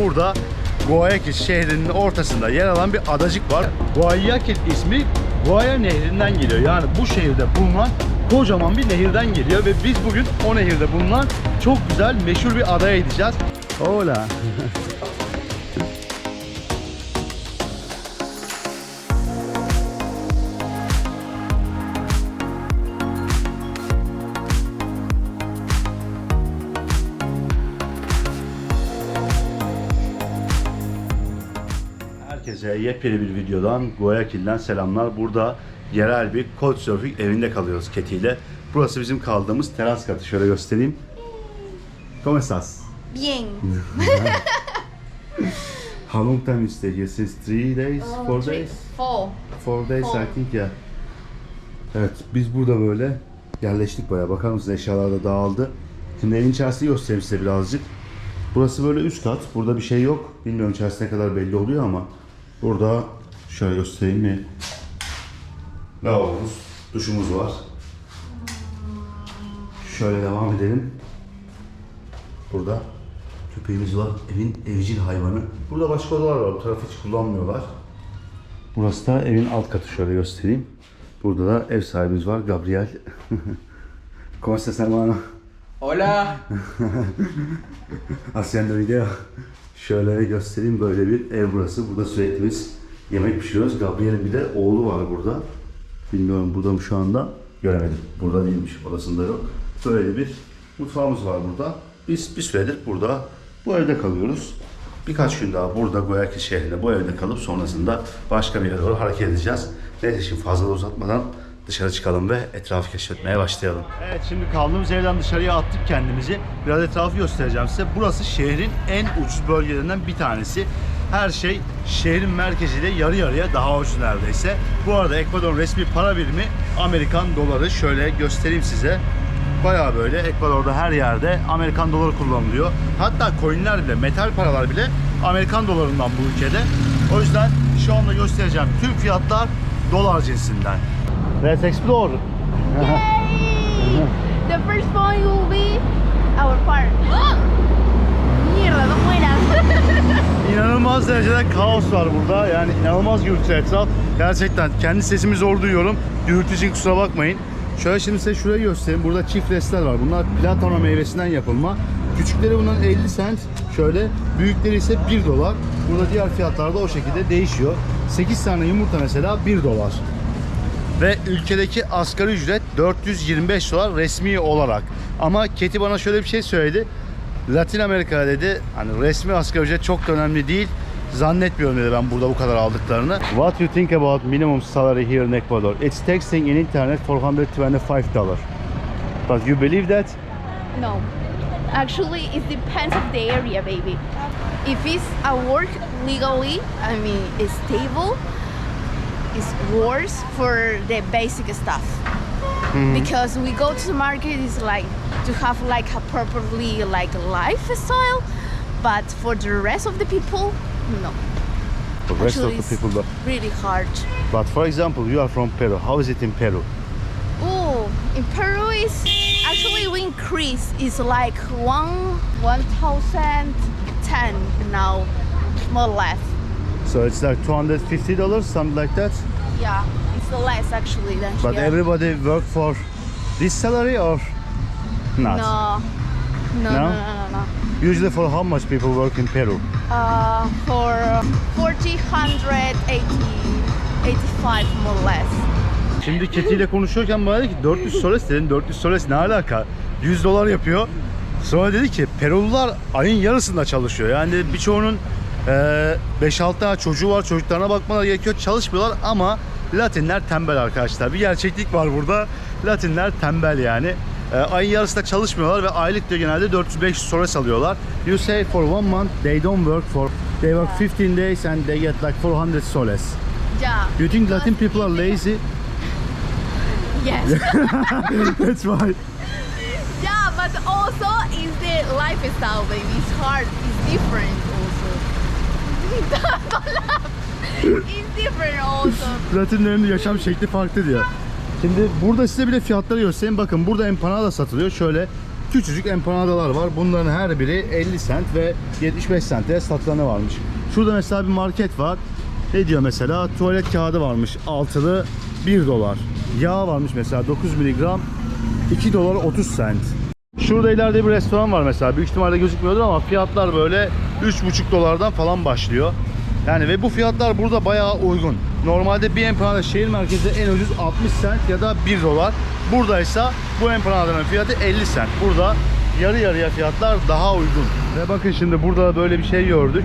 burada Guayaquil şehrinin ortasında yer alan bir adacık var. Guayaquil ismi Guaya nehrinden geliyor. Yani bu şehirde bulunan kocaman bir nehirden geliyor ve biz bugün o nehirde bulunan çok güzel meşhur bir adaya gideceğiz. Hola. Yepyeni bir videodan Guayaquil'den selamlar. Burada yerel bir Couchsurfing evinde kalıyoruz Keti ile. Burası bizim kaldığımız teras katı. Şöyle göstereyim. ¿Cómo estás? Bien. How long time you stay here? Since three days, four days? Four. Four days Four. I think yeah. Evet biz burada böyle yerleştik bayağı. Bakar mısınız eşyalar da dağıldı. Şimdi evin içerisini göstereyim size birazcık. Burası böyle üst kat. Burada bir şey yok. Bilmiyorum içerisine kadar belli oluyor ama burada şöyle göstereyim mi? Lavabomuz, duşumuz var. Şöyle devam edelim. Burada köpeğimiz var. Evin evcil hayvanı. Burada başka odalar var. Bu tarafı hiç kullanmıyorlar. Burası da evin alt katı şöyle göstereyim. Burada da ev sahibimiz var Gabriel. ¿Cómo estás hermano? Hola. Haciendo video. Şöyle göstereyim böyle bir ev burası. Burada sürekli biz yemek pişiriyoruz. Gabriel'in bir de oğlu var burada. Bilmiyorum burada mı şu anda? Göremedim. Burada değilmiş. Odasında yok. Böyle bir mutfağımız var burada. Biz bir süredir burada bu evde kalıyoruz. Birkaç gün daha burada Guayaquil şehrinde bu evde kalıp sonrasında başka bir yere doğru hareket edeceğiz. Neyse şimdi fazla da uzatmadan dışarı çıkalım ve etrafı keşfetmeye başlayalım. Evet şimdi kaldığımız evden dışarıya attık kendimizi. Biraz etrafı göstereceğim size. Burası şehrin en ucuz bölgelerinden bir tanesi. Her şey şehrin merkeziyle yarı yarıya daha ucuz neredeyse. Bu arada Ekvador'un resmi para birimi Amerikan doları. Şöyle göstereyim size. Bayağı böyle Ekvador'da her yerde Amerikan doları kullanılıyor. Hatta coinler bile, metal paralar bile Amerikan dolarından bu ülkede. O yüzden şu anda göstereceğim tüm fiyatlar dolar cinsinden. Let's explore. The first point will be our park. Mierda, no mueras. İnanılmaz derecede kaos var burada. Yani inanılmaz gürültü etraf. Gerçekten kendi sesimi zor duyuyorum. Gürültü için kusura bakmayın. Şöyle şimdi size şurayı göstereyim. Burada çift restler var. Bunlar platano meyvesinden yapılma. Küçükleri bundan 50 cent. Şöyle büyükleri ise 1 dolar. Burada diğer fiyatlar da o şekilde değişiyor. 8 tane yumurta mesela 1 dolar. Ve ülkedeki asgari ücret 425 dolar resmi olarak. Ama Keti bana şöyle bir şey söyledi. Latin Amerika dedi hani resmi asgari ücret çok da önemli değil. Zannetmiyorum dedi ben burada bu kadar aldıklarını. What you think about minimum salary here in Ecuador? It's taxing in internet 425 dollar. But you believe that? No. Actually, it depends of the area, baby. If it's a work legally, I mean, it's stable, it's worse for the basic stuff. Mm-hmm. Because we go to the market, it's like to have like a properly like lifestyle, but for the rest of the people, no. The rest Actually, of the people really hard. But for example, you are from Peru. How is it in Peru? Oh, in Peru is actually we increase. It's like one one thousand ten now, more or less. So it's like 250 dollars, something like that. Yeah, it's less actually than But here. everybody work for this salary or not? no. No, No? no, no, no, no. Usually for how much people work in Peru? Uh, for 40, 100, 80, 85 more or less. Şimdi Keti ile konuşuyorken bana dedi ki 400 soles dedim 400 soles ne alaka? 100 dolar yapıyor. Sonra dedi ki Perulular ayın yarısında çalışıyor. Yani birçoğunun 5-6 tane çocuğu var çocuklarına bakmaları gerekiyor çalışmıyorlar ama Latinler tembel arkadaşlar. Bir gerçeklik var burada. Latinler tembel yani. Eee, ayın yarısında çalışmıyorlar ve aylık diyor genelde 400-500 soles alıyorlar. You say for one month they don't work for they work 15 days and they get like 400 soles. Yeah. You think Latin people are lazy? Yes. That's why. yeah, but also is the lifestyle, baby. It's hard. It's different also. Latinlerin yaşam şekli farklı diyor. Şimdi burada size bir de fiyatları göstereyim. Bakın burada empanada satılıyor. Şöyle küçücük empanadalar var. Bunların her biri 50 sent ve 75 sente satılanı varmış. Şurada mesela bir market var. Ne diyor mesela? Tuvalet kağıdı varmış. Altılı 1 dolar. Yağ varmış mesela 9 miligram 2 dolar 30 sent. Şurada ileride bir restoran var mesela. Büyük ihtimalle gözükmüyordur ama fiyatlar böyle 3,5 dolardan falan başlıyor. Yani ve bu fiyatlar burada bayağı uygun. Normalde bir empanada şehir merkezinde en ucuz 60 sent ya da 1 dolar. Buradaysa bu empanadanın fiyatı 50 sent. Burada yarı yarıya fiyatlar daha uygun. Ve bakın şimdi burada böyle bir şey gördük.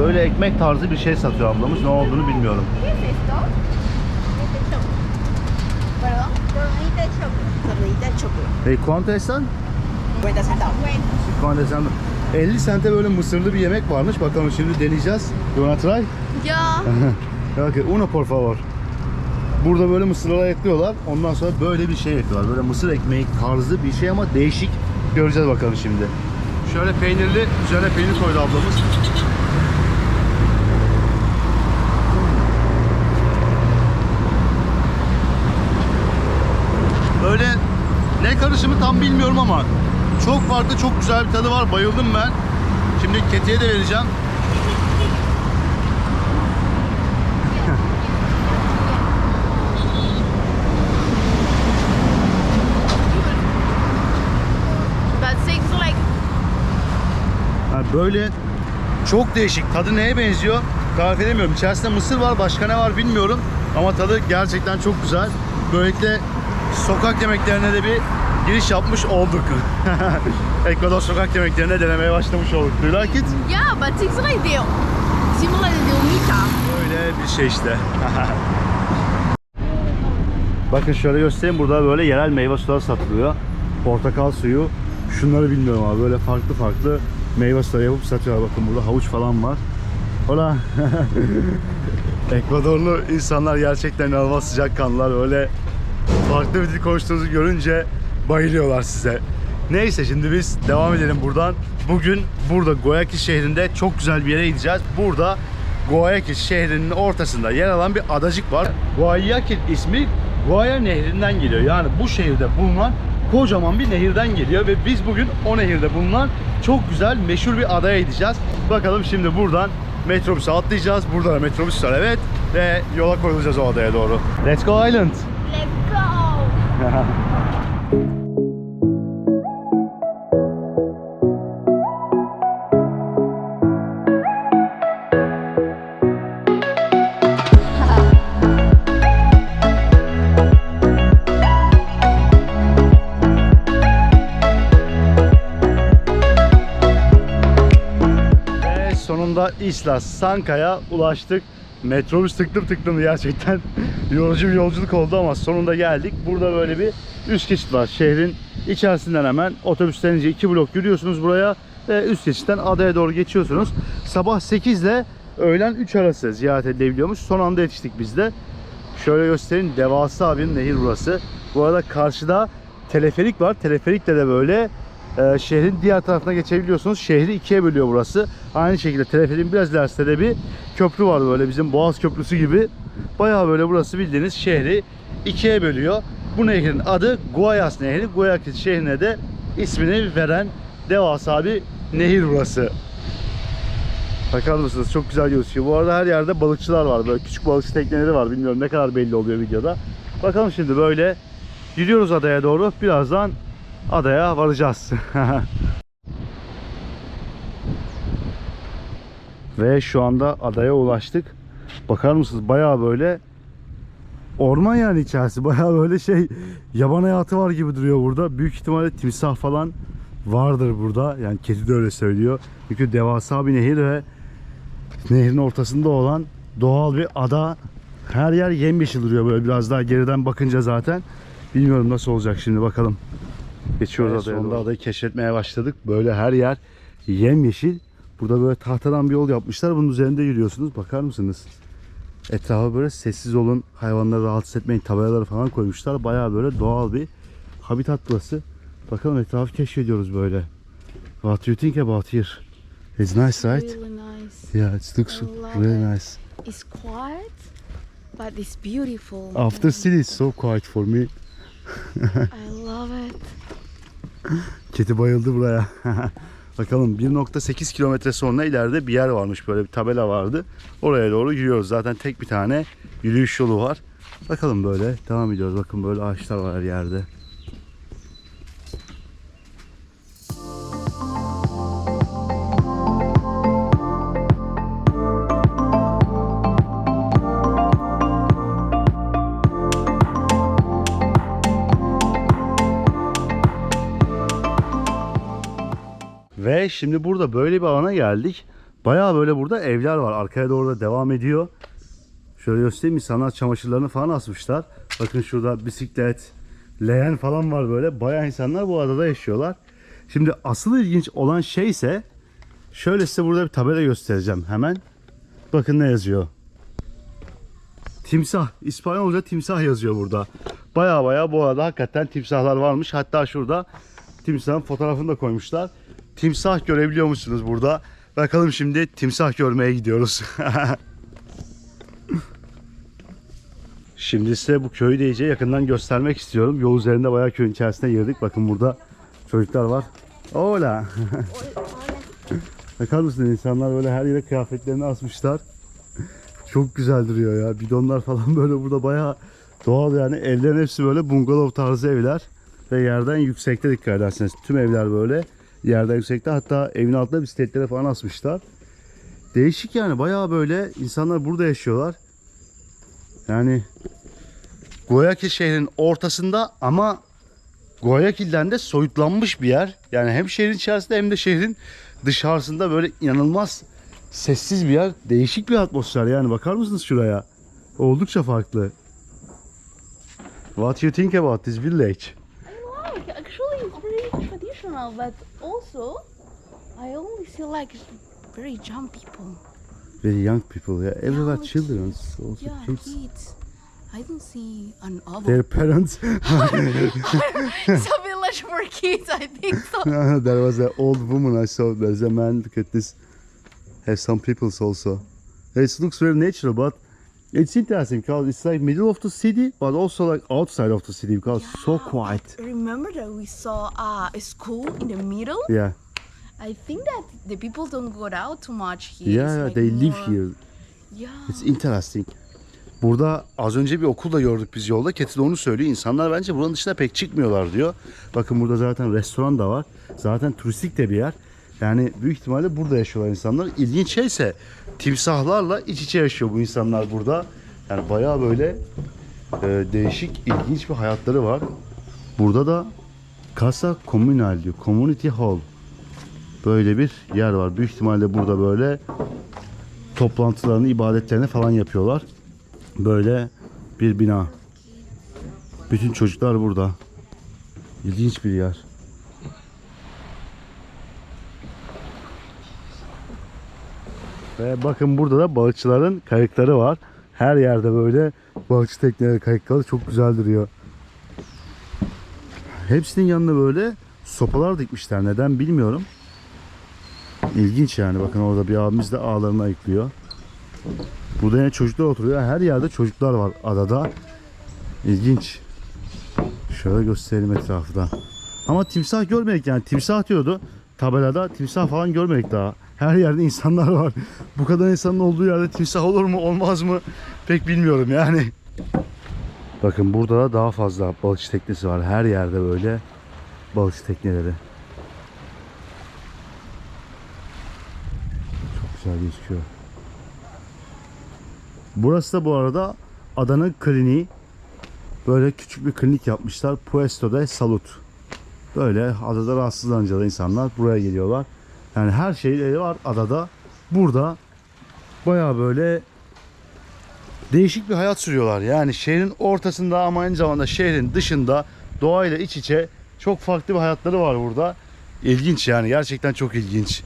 Böyle ekmek tarzı bir şey satıyor ablamız. Ne olduğunu bilmiyorum. Hey, cuánto están? 50 centavos. Bueno, 50 cent. 50 sente böyle mısırlı bir yemek varmış. Bakalım şimdi deneyeceğiz. You wanna try? Ya. Okay, uno por favor. Burada böyle mısırlara ekliyorlar. Ondan sonra böyle bir şey ekliyorlar. Böyle mısır ekmeği tarzı bir şey ama değişik. Göreceğiz bakalım şimdi. Şöyle peynirli, üzerine peynir koydu ablamız. Böyle ne karışımı tam bilmiyorum ama çok farklı, çok güzel bir tadı var. Bayıldım ben. Şimdi Keti'ye de vereceğim. Ha, böyle çok değişik. Tadı neye benziyor? Tarif edemiyorum. İçerisinde mısır var, başka ne var bilmiyorum. Ama tadı gerçekten çok güzel. Böylelikle sokak yemeklerine de bir giriş yapmış olduk. Ekvador sokak yemeklerine denemeye başlamış olduk. Do you like it? yeah, but it's like the similar to humita. Böyle bir şey işte. Bakın şöyle göstereyim. Burada böyle yerel meyve suları satılıyor. Portakal suyu. Şunları bilmiyorum abi. Böyle farklı farklı meyve suları yapıp satıyorlar. Bakın burada havuç falan var. Hola. Ekvadorlu insanlar gerçekten inanılmaz sıcakkanlılar. Böyle farklı bir dil konuştuğunuzu görünce bayılıyorlar size. Neyse şimdi biz devam edelim buradan. Bugün burada Guayaquil şehrinde çok güzel bir yere gideceğiz. Burada Guayaquil şehrinin ortasında yer alan bir adacık var. Guayaquil ismi Guaya nehrinden geliyor. Yani bu şehirde bulunan kocaman bir nehirden geliyor ve biz bugün o nehirde bulunan çok güzel meşhur bir adaya gideceğiz. Bakalım şimdi buradan metrobüse atlayacağız. Burada da metrobüs var evet ve yola koyulacağız o adaya doğru. Let's go Island. let's go. sonunda Isla Sanka'ya ulaştık. Metrobüs tıklım tıklım gerçekten yorucu bir yolculuk oldu ama sonunda geldik. Burada böyle bir üst geçit var. Şehrin içerisinden hemen otobüslerince iki blok yürüyorsunuz buraya ve üst geçitten adaya doğru geçiyorsunuz. Sabah 8 ile öğlen 3 arası ziyaret edilebiliyormuş. Son anda yetiştik biz de. Şöyle göstereyim. Devasa bir nehir burası. Bu arada karşıda teleferik var. Teleferikle de böyle e, şehrin diğer tarafına geçebiliyorsunuz. Şehri ikiye bölüyor burası. Aynı şekilde teleferiğin biraz ilerisinde de bir köprü var böyle bizim Boğaz Köprüsü gibi. Bayağı böyle burası bildiğiniz şehri ikiye bölüyor. Bu nehrin adı Guayas Nehri. Guayaquil şehrine de ismini veren devasa bir nehir burası. Bakar mısınız? Çok güzel gözüküyor. Bu arada her yerde balıkçılar var. Böyle küçük balıkçı tekneleri var. Bilmiyorum ne kadar belli oluyor videoda. Bakalım şimdi böyle yürüyoruz adaya doğru. Birazdan adaya varacağız. Ve şu anda adaya ulaştık. Bakar mısınız? Bayağı böyle orman yani içerisi. Bayağı böyle şey yaban hayatı var gibi duruyor burada. Büyük ihtimalle timsah falan vardır burada. Yani kedi de öyle söylüyor. Çünkü devasa bir nehir ve nehrin ortasında olan doğal bir ada. Her yer yemyeşil duruyor böyle biraz daha geriden bakınca zaten. Bilmiyorum nasıl olacak şimdi bakalım. Geçiyoruz Evet, adaya sonunda doğru. adayı keşfetmeye başladık. Böyle her yer yemyeşil. Burada böyle tahtadan bir yol yapmışlar. Bunun üzerinde yürüyorsunuz. Bakar mısınız? Etrafa böyle sessiz olun, hayvanları rahatsız etmeyin tabelaları falan koymuşlar. Bayağı böyle doğal bir habitat burası. Bakalım etrafı keşfediyoruz böyle. What do you think about here? It's nice, right? Really nice. Yeah, it looks really it. nice. It's quiet, but it's beautiful. After city, it's so quiet for me. I love it. Kedi bayıldı buraya. Bakalım 1.8 kilometre sonra ileride bir yer varmış. Böyle bir tabela vardı. Oraya doğru yürüyoruz. Zaten tek bir tane yürüyüş yolu var. Bakalım böyle devam ediyoruz. Bakın böyle ağaçlar var her yerde. Şimdi burada böyle bir alana geldik. Bayağı böyle burada evler var. Arkaya doğru da devam ediyor. Şöyle göstereyim insanlar çamaşırlarını falan asmışlar. Bakın şurada bisiklet, leğen falan var böyle. Bayağı insanlar bu adada yaşıyorlar. Şimdi asıl ilginç olan şey ise şöyle size burada bir tabela göstereceğim hemen. Bakın ne yazıyor. Timsah. İspanyolca timsah yazıyor burada. Baya baya bu arada hakikaten timsahlar varmış. Hatta şurada timsahın fotoğrafını da koymuşlar. Timsah görebiliyor musunuz burada? Bakalım şimdi timsah görmeye gidiyoruz. Şimdi size bu köyü de iyice yakından göstermek istiyorum. Yol üzerinde bayağı köyün içerisine girdik. Bakın burada çocuklar var. Hola. Bakar mısın insanlar böyle her yere kıyafetlerini asmışlar. Çok güzel duruyor ya. Bidonlar falan böyle burada bayağı doğal yani. Evlerin hepsi böyle bungalov tarzı evler. Ve yerden yüksekte dikkat ederseniz. Tüm evler böyle yerden yüksekte. Hatta evin altında bisikletlere falan asmışlar. Değişik yani bayağı böyle insanlar burada yaşıyorlar. Yani Guayaquil şehrin ortasında ama Guayaquil'den de soyutlanmış bir yer. Yani hem şehrin içerisinde hem de şehrin dışarısında böyle inanılmaz sessiz bir yer. Değişik bir atmosfer yani bakar mısınız şuraya? Oldukça farklı. What you think about this village? I like. Actually, it's very traditional, but also I only see like very young people. Very young people, yeah. Everywhere Yeah, children, also Yeah, kids. kids. I don't see an adult. Their parents. it's a village for kids, I think so. there was an old woman I saw. There's a man. Look at this. Have some peoples also. It looks very natural, but it's interesting because it's like middle of the city, but also like outside of the city because so Yeah, quiet. Remember that we saw uh, a school in the middle? Yeah, I think that the people don't go out too much here. yeah, like they live more- here. Yeah. It's interesting. Burada az önce bir okul da gördük biz yolda. Keti de onu söylüyor. İnsanlar bence buranın dışına pek çıkmıyorlar diyor. Bakın burada zaten restoran da var. Zaten turistik de bir yer. Yani büyük ihtimalle burada yaşıyorlar insanlar. İlginç şey ise timsahlarla iç içe yaşıyor bu insanlar burada. Yani bayağı böyle e, değişik, ilginç bir hayatları var. Burada da Casa Comunal diyor. Community Hall. Böyle bir yer var. Büyük ihtimalle burada böyle toplantılarını, ibadetlerini falan yapıyorlar. Böyle bir bina. Bütün çocuklar burada. İlginç bir yer. Ve bakın burada da balıkçıların kayıkları var. Her yerde böyle balıkçı tekneleri, kayıkları çok güzel duruyor. Hepsinin yanına böyle sopalar dikmişler. Neden bilmiyorum. İlginç yani. Bakın orada bir abimiz de ağlarını ayıklıyor. Burada yine çocuklar oturuyor. Her yerde çocuklar var adada. İlginç. Şöyle gösterelim etrafı da. Ama timsah görmedik yani. Timsah diyordu tabelada. Timsah falan görmedik daha. Her yerde insanlar var. Bu kadar insanın olduğu yerde timsah olur mu olmaz mı pek bilmiyorum yani. Bakın burada da daha fazla balıkçı teknesi var. Her yerde böyle balıkçı tekneleri. Çok güzel gözüküyor. Burası da bu arada adanın kliniği. Böyle küçük bir klinik yapmışlar. Puesto de Salud. Böyle adada rahatsızlanınca da insanlar buraya geliyorlar. Yani her şeyleri var adada. Burada baya böyle değişik bir hayat sürüyorlar. Yani şehrin ortasında ama aynı zamanda şehrin dışında doğayla iç içe çok farklı bir hayatları var burada. İlginç yani gerçekten çok ilginç.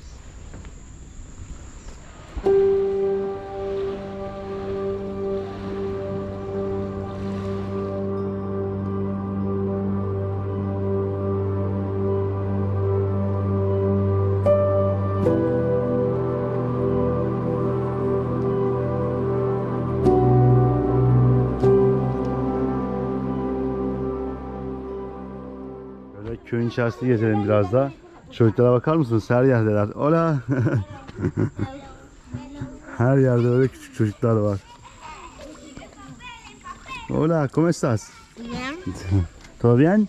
Böyle köyün içerisinde gezelim biraz da. Çocuklara bakar mısınız? Her yerdeler. Ola. Her yerde öyle küçük çocuklar var. Hola, ¿cómo estás? Bien. ¿Todo bien?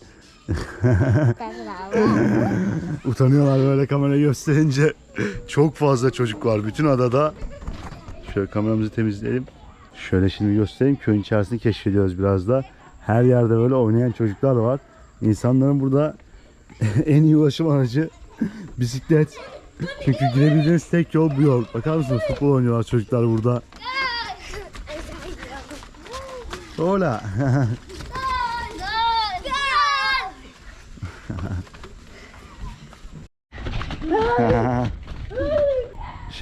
Utanıyorlar böyle kamera gösterince. Çok fazla çocuk var bütün adada. Şöyle kameramızı temizleyelim. Şöyle şimdi göstereyim. Köyün içerisini keşfediyoruz biraz da. Her yerde böyle oynayan çocuklar var. İnsanların burada en iyi ulaşım aracı bisiklet. Çünkü girebildiğiniz tek yol bu yol. Bakar mısınız? Futbol oynuyorlar çocuklar burada. Hola.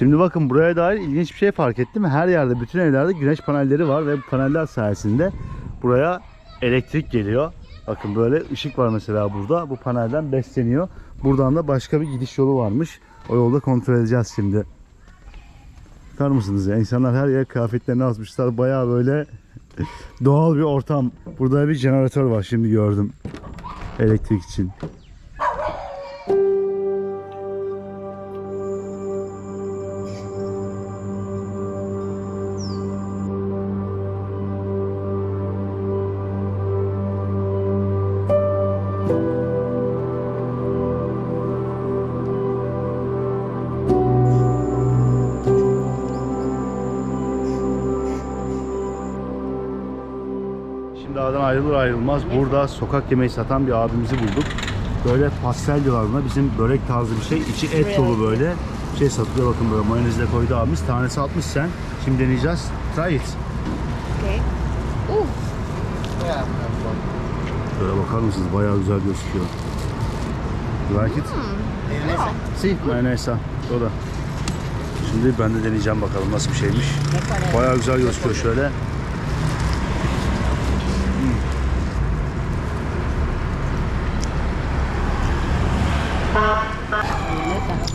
Şimdi bakın buraya dair ilginç bir şey fark ettim. Her yerde bütün evlerde güneş panelleri var ve bu paneller sayesinde buraya elektrik geliyor. Bakın böyle ışık var mesela burada. Bu panelden besleniyor. Buradan da başka bir gidiş yolu varmış. O yolda kontrol edeceğiz şimdi. Bakar mısınız ya? İnsanlar her yere kıyafetlerini asmışlar. Bayağı böyle doğal bir ortam. Burada bir jeneratör var şimdi gördüm. Elektrik için. Burada sokak yemeği satan bir abimizi bulduk. Böyle pastel diyorlar buna. Bizim börek tarzı bir şey. İçi et dolu böyle. Şey satılıyor bakın böyle mayonezle koydu abimiz. Tanesi 60 sen. Şimdi deneyeceğiz. Try it. Okay. Ooh, Böyle bakar mısınız? Bayağı güzel gözüküyor. You like it? Si, mayonesa. O da. Şimdi ben de deneyeceğim bakalım nasıl bir şeymiş. Bayağı güzel gözüküyor şöyle.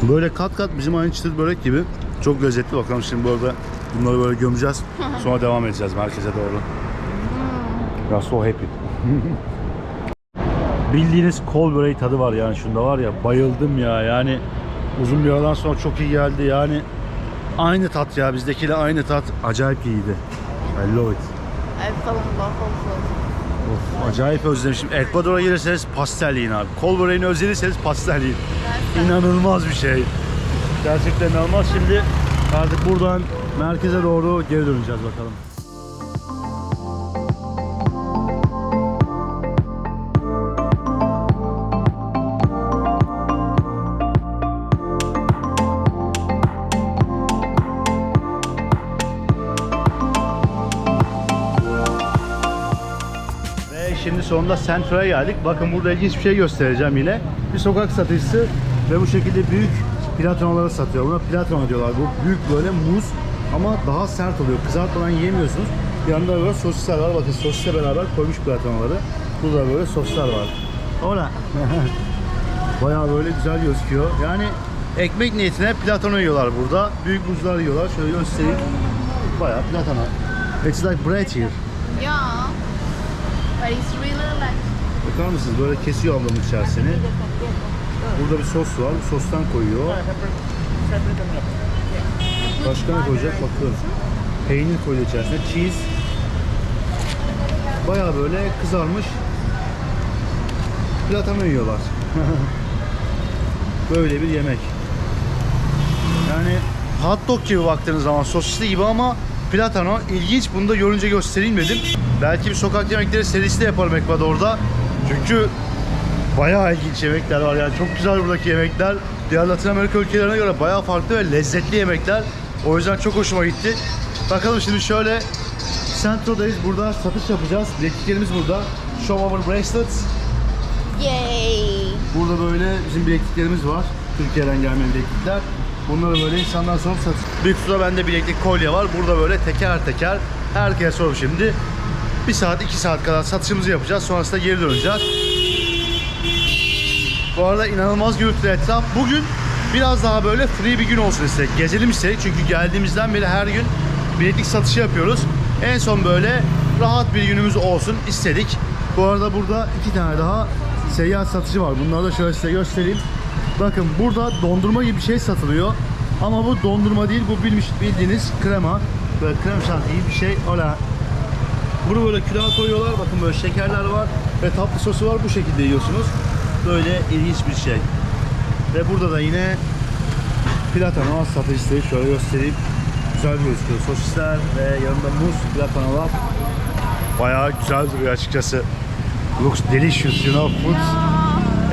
Böyle kat kat bizim aynı çıtır börek gibi. Çok lezzetli. Bakalım şimdi burada bunları böyle gömeceğiz. Sonra devam edeceğiz merkeze doğru. Ya so happy. Bildiğiniz kol böreği tadı var yani şunda var ya bayıldım ya yani uzun bir aradan sonra çok iyi geldi yani aynı tat ya bizdekiyle aynı tat acayip iyiydi. I love it. I fell in love also. Of, acayip özlemişim. Ekvador'a gelirseniz pastel yiyin abi. Kol böreğini özlediyseniz pastel yiyin. İnanılmaz bir şey. Gerçekten inanılmaz. Şimdi artık buradan merkeze doğru geri döneceğiz bakalım. Sonunda Central'a geldik. Bakın burada ilginç bir şey göstereceğim yine. Bir sokak satıcısı ve bu şekilde büyük platonaları satıyor. Buna platona diyorlar. Bu büyük böyle muz ama daha sert oluyor. Kızartmadan yiyemiyorsunuz. Yanında böyle sosisler var. Bakın sosisle beraber koymuş platonaları. Burada böyle soslar var. Ola. Bayağı böyle güzel gözüküyor. Yani ekmek niyetine platona yiyorlar burada. Büyük muzlar yiyorlar. Şöyle göstereyim. Bayağı platona. It's like bread here. Yeah. But it's really like Bakar mısınız böyle kesiyor ablamın içerisini. Burada bir sos var. Bu sostan koyuyor. Başka ne koyacak bakıyorum. Peynir koyuyor içerisine. Cheese. Bayağı böyle kızarmış. Platano yiyorlar. böyle bir yemek. Yani hot dog gibi baktığınız zaman sosisli gibi ama platano ilginç. Bunu da görünce göstereyim dedim. Belki bir sokak yemekleri serisi de yaparım Ekvador'da. Çünkü bayağı ilginç yemekler var yani çok güzel buradaki yemekler. Diğer Latin Amerika ülkelerine göre bayağı farklı ve lezzetli yemekler. O yüzden çok hoşuma gitti. Bakalım şimdi şöyle Centro'dayız. Burada satış yapacağız. Bilekliklerimiz burada. Show our bracelets. yay. Burada böyle bizim bilekliklerimiz var. Türkiye'den gelmeyen bileklikler. Bunları böyle insanlar sorup satıyor. Büyük kutuda bende bileklik kolye var. Burada böyle teker teker herkese sorup şimdi bir saat iki saat kadar satışımızı yapacağız. Sonrasında geri döneceğiz. Bu arada inanılmaz gürültülü etraf. Bugün biraz daha böyle free bir gün olsun istedik. Gezelim istedik çünkü geldiğimizden beri her gün bileklik satışı yapıyoruz. En son böyle rahat bir günümüz olsun istedik. Bu arada burada iki tane daha seyyar satıcı var. Bunları da şöyle size göstereyim. Bakın burada dondurma gibi bir şey satılıyor. Ama bu dondurma değil, bu bilmiş, bildiğiniz krema. Böyle krem şanti gibi bir şey. Ola. Bunu böyle külaha koyuyorlar. Bakın böyle şekerler var ve tatlı sosu var. Bu şekilde yiyorsunuz. Böyle ilginç bir şey. Ve burada da yine Platano satıcısı şöyle göstereyim. Güzel gözüküyor. Sosisler ve yanında muz platano var. Bayağı güzel duruyor açıkçası. Looks delicious, you know, foods.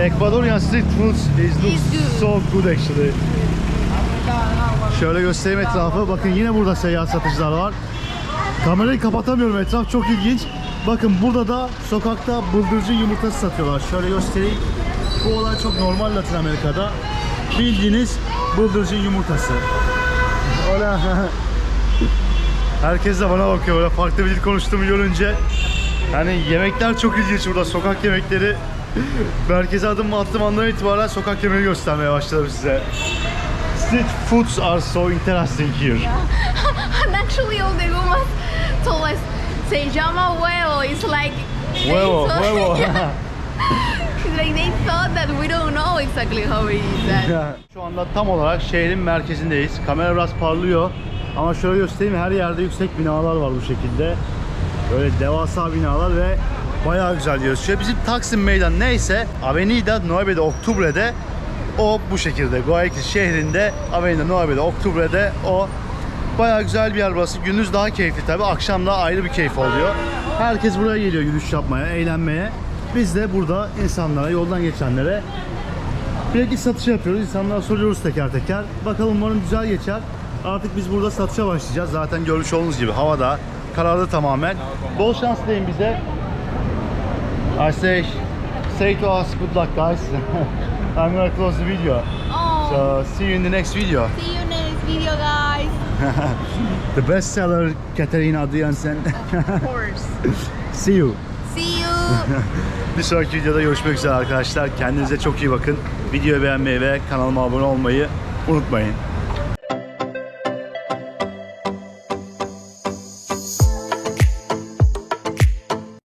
Ecuadorian street foods is looks so good actually. Şöyle göstereyim etrafı. Bakın yine burada seyyar satıcılar var. Kamerayı kapatamıyorum. Etraf çok ilginç. Bakın burada da sokakta bıldırcın yumurtası satıyorlar. Şöyle göstereyim. Bu olay çok normal Latin Amerika'da. Bildiğiniz bıldırcın yumurtası. Ola. Herkes de bana bakıyor böyle farklı bir dil konuştuğumu görünce. Yani yemekler çok ilginç burada sokak yemekleri. Merkeze adım attığım andan itibaren sokak yemeği göstermeye başladım size. Street foods are so interesting here. And actually, all the women told us, se llama huevo. It's like Huevo, huevo. Like they thought that we don't know exactly how it is that. Şu anda tam olarak şehrin merkezindeyiz. Kamera biraz parlıyor. Ama şöyle göstereyim her yerde yüksek binalar var bu şekilde. Böyle devasa binalar ve bayağı güzel gözüküyor. Bizim Taksim Meydan neyse Avenida 9 de Octubre'de o bu şekilde. Guayaquil şehrinde Avenida 9 de Octubre'de o bayağı güzel bir yer burası. Gündüz daha keyifli tabii. Akşam da ayrı bir keyif oluyor. Herkes buraya geliyor yürüyüş yapmaya, eğlenmeye. Biz de burada insanlara, yoldan geçenlere Bileklik satışı yapıyoruz. İnsanlara soruyoruz teker teker. Bakalım umarım güzel geçer. Artık biz burada satışa başlayacağız. Zaten görmüş olduğunuz gibi havada karardı tamamen. Bol şans dileyin bize. I say, say to us good luck guys. I'm gonna close the video. Oh, So see you in the next video. see you next video, guys. The bestseller Katerina Adriansen. Of course. see you. see you. Bir sonraki videoda görüşmek üzere arkadaşlar. Kendinize çok iyi bakın. Videoyu beğenmeyi ve kanalıma abone olmayı unutmayın.